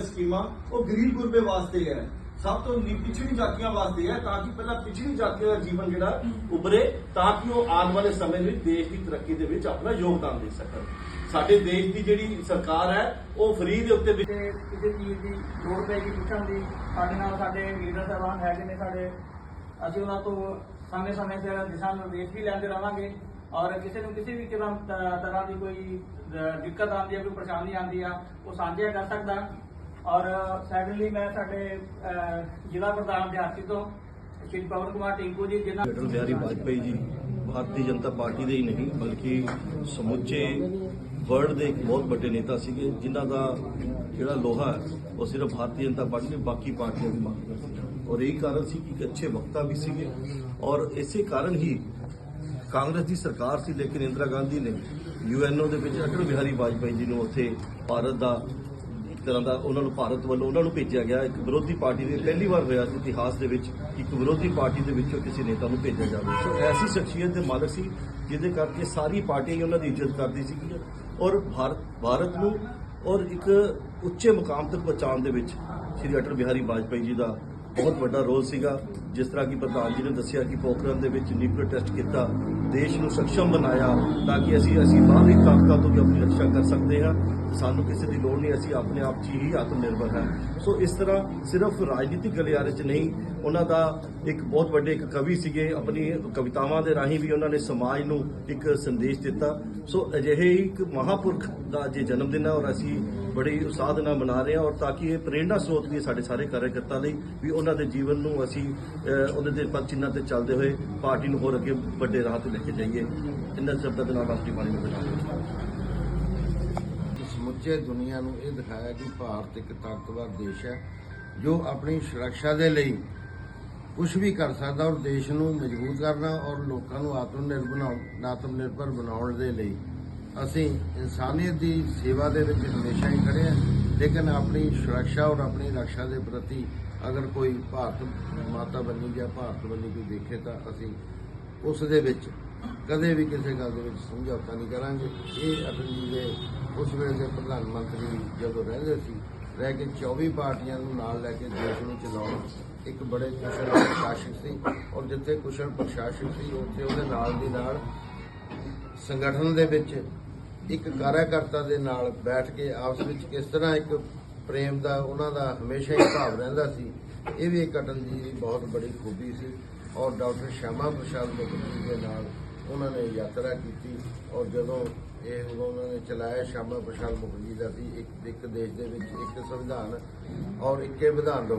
ਸਕੀਮਾਂ ਉਹ ਗਰੀਬ ਗੁਰਬੇ ਵਾਸਤੇ ਹੈ। ਸਭ ਤੋਂ ਨੀ- ਪਿਛੜੀ ਜਾਤੀਆਂ ਵਾਸਤੇ ਹੈ ਤਾਂ ਕਿ ਪਹਿਲਾਂ ਪਿਛੜੀ ਜਾਤੀਆਂ ਦਾ ਜੀਵਨ ਜਿਹੜਾ ਉਭਰੇ ਤਾਂ ਕਿ ਉਹ ਆਉਣ ਵਾਲੇ ਸਮੇਂ ਵਿੱਚ ਦੇਸ਼ ਦੀ ਤਰੱਕੀ ਦੇ ਵਿੱਚ ਆਪਣਾ ਯੋਗਦਾਨ ਦੇ ਸਕਣ। ਸਾਡੇ ਦੇਸ਼ ਦੀ ਜਿਹੜੀ ਸਰਕਾਰ ਹੈ, ਉਹ ਫਰੀ ਦੇ ਉੱਤੇ ਕਿਸੇ ਚੀਜ਼ ਦੀ ਲੋੜ ਪੈਗੀ ਪੁੱਛਣ ਦੀ, ਸਾਡੇ ਨਾਲ ਸਾਡੇ ਲੀਡਰ ਸਾਹਿਬਾਨ ਹੈਗੇ ਨੇ ਸਾਡੇ। ਅਸੀਂ ਉਹਨਾਂ ਤੋਂ ਸਮੇਂ-ਸਮੇਂ ਸਿਰ ਦਿਸ਼ਾ ਨਿਰਦੇਸ਼ ਵੀ ਲੈਂਦੇ ਰਹਾਂਗੇ ਔਰ ਕਿਸੇ ਨੂੰ ਕਿਸੇ ਵੀ ਤਰ੍ਹਾਂ ਦੀ ਕੋਈ ਦਿੱਕਤ ਆਉਂਦੀ ਹੈ ਕੋਈ ਪਰੇਸ਼ਾਨੀ ਆਉਂਦੀ ਆ, ਉਹ ਸਾਂਝਿਆ ਕਰ ਸਕਦਾ। ਔਰ ਸੈਕੰਡਲੀ ਮੈਂ ਸਾਡੇ ਜ਼ਿਲ੍ਹਾ ਪ੍ਰਧਾਨ ਦਿਹਾਤੀ ਤੋਂ ਸ਼੍ਰੀ ਪਵਨ ਕੁਮਾਰ ਟਿੰਕੂ ਜੀ, ਜਿਨ੍ਹਾਂ ਅਟਲ ਬਿਹਾਰੀ ਵਾਜਪਾਈ ਜੀ, ਭਾਰਤੀ ਜਨਤਾ ਪਾਰਟੀ ਦੇ ਹੀ ਨਹੀਂ, ਬਲਕਿ ਸਮੁੱਚੇ ਵਰਲਡ ਦੇ ਇੱਕ ਬਹੁਤ ਵੱਡੇ ਨੇਤਾ ਸੀਗੇ, ਜਿਨ੍ਹਾਂ ਦਾ ਜਿਹੜਾ ਲੋਹਾ ਉਹ ਸਿਰਫ ਭਾਰਤੀ ਜਨਤਾ ਪਾਰਟੀ ਨਹੀਂ, ਬਾਕੀ ਪਾਰਟੀਆਂ ਵੀ ਮੰਗਦੀਆਂ ਔਰ ਇਹੀ ਕਾਰਨ ਸੀ ਕਿ ਇੱਕ ਅੱਛੇ ਵਕਤਾ ਵੀ ਸੀਗੇ। ਔਰ ਇਸੇ ਕਾਰਨ ਹੀ ਕਾਂਗਰਸ ਦੀ ਸਰਕਾਰ ਸੀ, ਲੇਕਿਨ ਇੰਦਰਾ ਗਾਂਧੀ ਨੇ ਯੂਐਨਓ ਦੇ ਵਿੱਚ ਅਟਲ ਬਿਹਾਰੀ ਵਾਜਪੇਈ ਜੀ ਨੂੰ ਉੱਥੇ ਭਾਰਤ ਦਾ ਤਰ੍ਹਾਂ ਦਾ ਉਹਨਾਂ ਨੂੰ ਭਾਰਤ ਵੱਲੋਂ ਉਹਨਾਂ ਨੂੰ ਭੇਜਿਆ ਗਿਆ, ਇੱਕ ਵਿਰੋਧੀ ਪਾਰਟੀ ਦੇ ਪਹਿਲੀ ਵਾਰ ਹੋਇਆ ਸੀ ਇਤਿਹਾਸ ਦੇ ਵਿੱਚ ਕਿ ਇੱਕ ਵਿਰੋਧੀ ਪਾਰਟੀ ਦੇ ਵਿੱਚੋਂ ਕਿਸੇ ਨੇਤਾ ਨੂੰ ਭੇਜਿਆ ਜਾਵੇ ਸੋ ਐਸੀ ਸ਼ਖਸੀਅਤ ਦੇ ਮਾਲਕ ਸੀ, ਜਿਹਦੇ ਕਰਕੇ ਸਾਰੀ ਪਾਰਟੀਆਂ ਹੀ ਉਹਨਾਂ ਦੀ ਇੱਜ਼ਤ ਕਰਦੀ ਸੀਗੀ ਔਰ ਭਾਰਤ ਭਾਰਤ ਨੂੰ ਔਰ ਇੱਕ ਉੱਚੇ ਮੁਕਾਮ ਤੱਕ ਪਹੁੰਚਾਉਣ ਦੇ ਵਿੱਚ ਸ਼੍ਰੀ ਅਟਲ ਬਿਹਾਰੀ ਵਾਜਪੇਈ ਜੀ ਦਾ ਬਹੁਤ ਵੱਡਾ ਰੋਲ ਸੀਗਾ। ਜਿਸ ਤਰ੍ਹਾਂ ਕਿ ਪ੍ਰਧਾਨ ਜੀ ਨੇ ਦੱਸਿਆ ਕਿ ਪੋਖਰਨ ਦੇ ਵਿੱਚ ਨਿਊਕਲੀਅਰ ਟੈਸਟ ਕੀਤਾ। ਦੇਸ਼ ਨੂੰ ਸક્ષਮ ਬਣਾਇਆ ਤਾਂ ਕਿ ਅਸੀਂ ਅਸੀਂ ਬਾਹਰੀ ਤਾਕਤਾਂ ਤੋਂ ਵੀ ਆਪਣੀ ਰੱਖਿਆ ਕਰ ਸਕਦੇ ਹਾਂ। ਸਾਨੂੰ ਕਿਸੇ ਦੀ ਲੋੜ ਨਹੀਂ, ਅਸੀਂ ਆਪਣੇ ਆਪ 'ਚ ਹੀ ਆਤਮ ਨਿਰਭਰ ਹਾਂ। ਸੋ ਇਸ ਤਰ੍ਹਾਂ ਸਿਰਫ ਰਾਜਨੀਤਿਕ ਗਲਿਆਰੇ 'ਚ ਨਹੀਂ, ਉਹਨਾਂ ਦਾ ਇੱਕ ਬਹੁਤ ਵੱਡੇ ਇੱਕ ਕਵੀ ਸੀਗੇ। ਆਪਣੀ ਕਵਿਤਾਵਾਂ ਦੇ ਰਾਹੀਂ ਵੀ ਉਹਨਾਂ ਨੇ ਸਮਾਜ ਨੂੰ ਇੱਕ ਸੰਦੇਸ਼ ਦਿੱਤਾ। ਸੋ ਅਜਿਹੇ ਹੀ ਇੱਕ ਮਹਾਪੁਰਖ ਦਾ ਅੱਜ ਜਨਮ ਦਿਨ ਹੈ ਔਰ ਅਸੀਂ ਬੜੀ ਉਤਸ਼ਾਹ ਦੇ ਨਾਲ ਮਨਾ ਰਹੇ ਹਾਂ ਔਰ ਤਾਂ ਕਿ ਇਹ ਪ੍ਰੇਰਣਾ ਸਰੋਤ ਵੀ ਸਾਡੇ ਸਾਰੇ ਕਾਰਜਕਰਤਾ ਲਈ ਵੀ ਉਹਨਾਂ ਦੇ ਜੀਵਨ ਨੂੰ ਅਸੀਂ ਅਹ, ਉਹਦੇ ਦੇ ਪਦ ਤੇ ਚੱਲਦੇ ਹੋਏ ਪਾਰਟੀ ਨੂੰ ਹੋਰ ਅੱਗੇ ਵੱਡੇ ਰਾਹ ਤੇ ਲੈ ਕੇ ਜਾਈਏ। ਇਹਨਾਂ ਸ਼ਬਦਾਂ ਦੇ ਨਾਲ ਆਪਣੀ ਬਾਣੀ ਨੂੰ ਬਚਾਉਂਦੇ ਸਮੁੱਚੇ ਦੁਨੀਆ ਨੂੰ ਇਹ ਦਿਖਾਇਆ ਕਿ ਭਾਰਤ ਇੱਕ ਤਾਕਤਵਰ ਦੇਸ਼ ਹੈ ਜੋ ਆਪਣੀ ਸੁਰੱਖਿਆ ਦੇ ਲਈ ਕੁਝ ਵੀ ਕਰ ਸਕਦਾ ਔਰ ਦੇਸ਼ ਨੂੰ ਮਜ਼ਬੂਤ ਕਰਨਾ ਔਰ ਲੋਕਾਂ ਨੂੰ ਆਤਮ ਨਿਰਭਰ ਬਣਾਉਣ ਆਤਮ ਨਿਰਭਰ ਬਣਾਉਣ ਦੇ ਲਈ। ਅਸੀਂ ਇਨਸਾਨੀਅਤ ਦੀ ਸੇਵਾ ਦੇ ਵਿੱਚ ਹਮੇਸ਼ਾ ਹੀ ਖੜੇ ਹਾਂ, ਲੇਕਿਨ ਆਪਣੀ ਸੁਰੱਖਿਆ ਔਰ ਆਪਣੀ ਰੱਖਿਆ ਦੇ ਪ੍ਰਤੀ ਅਗਰ ਕੋਈ ਭਾਰਤ ਮਾਤਾ ਬੰਨੀ ਜਾਂ ਭਾਰਤ ਬੰਨੀ ਕੋਈ ਦੇਖੇ ਤਾਂ ਅਸੀਂ ਉਸ ਦੇ ਵਿੱਚ ਕਦੇ ਵੀ ਕਿਸੇ ਗੱਲ ਦੇ ਵਿੱਚ ਸਮਝੌਤਾ ਨਹੀਂ ਕਰਾਂਗੇ। ਇਹ ਅਟਲ ਜੀ ਦੇ ਉਸ ਵੇਲੇ ਦੇ ਪ੍ਰਧਾਨ ਮੰਤਰੀ ਜਦੋਂ ਰਹਿੰਦੇ ਸੀ, ਰਹਿ ਕੇ 24 ਪਾਰਟੀਆਂ ਨੂੰ ਨਾਲ ਲੈ ਕੇ ਦੇਸ਼ ਨੂੰ ਚਲਾਉਣ ਇੱਕ ਬੜੇ ਕੁਸ਼ਲ ਪ੍ਰਸ਼ਾਸਕ ਸੀ ਔਰ ਜਿੱਥੇ ਕੁਸ਼ਲ ਪ੍ਰਸ਼ਾਸਕ ਸੀ, ਉੱਥੇ ਉਹਦੇ ਨਾਲ ਦੀ ਨਾਲ ਸੰਗਠਨ ਦੇ ਵਿੱਚ ਇੱਕ ਕਾਰਜਕਰਤਾ ਦੇ ਨਾਲ ਬੈਠ ਕੇ ਆਪਸ ਵਿੱਚ ਕਿਸ ਤਰ੍ਹਾਂ ਇੱਕ ਪ੍ਰੇਮ ਦਾ, ਉਹਨਾਂ ਦਾ ਹਮੇਸ਼ਾ ਹੀ ਭਾਵ ਰਹਿੰਦਾ ਸੀ, ਇਹ ਵੀ ਇੱਕ ਅਟਲ ਜੀ ਦੀ ਬਹੁਤ ਬੜੀ ਖੂਬੀ ਸੀ ਔਰ ਡਾਕਟਰ ਸ਼ਿਆਮਾ ਪ੍ਰਸਾਦ ਮੁਖਰਜੀ ਦੇ ਨਾਲ ਉਹਨਾਂ ਨੇ ਯਾਤਰਾ ਕੀਤੀ ਔਰ ਜਦੋਂ ਇਹ ਉਦੋਂ ਉਹਨਾਂ ਨੇ ਚਲਾਇਆ, ਸ਼ਿਆਮਾ ਪ੍ਰਸਾਦ ਮੁਖਰਜੀ ਦਾ ਸੀ ਇੱਕ ਇੱਕ ਦੇਸ਼ ਦੇ ਵਿੱਚ ਇੱਕ ਸੰਵਿਧਾਨ ਔਰ ਇੱਕੇ ਵਿਧਾਨ ਰਹੂ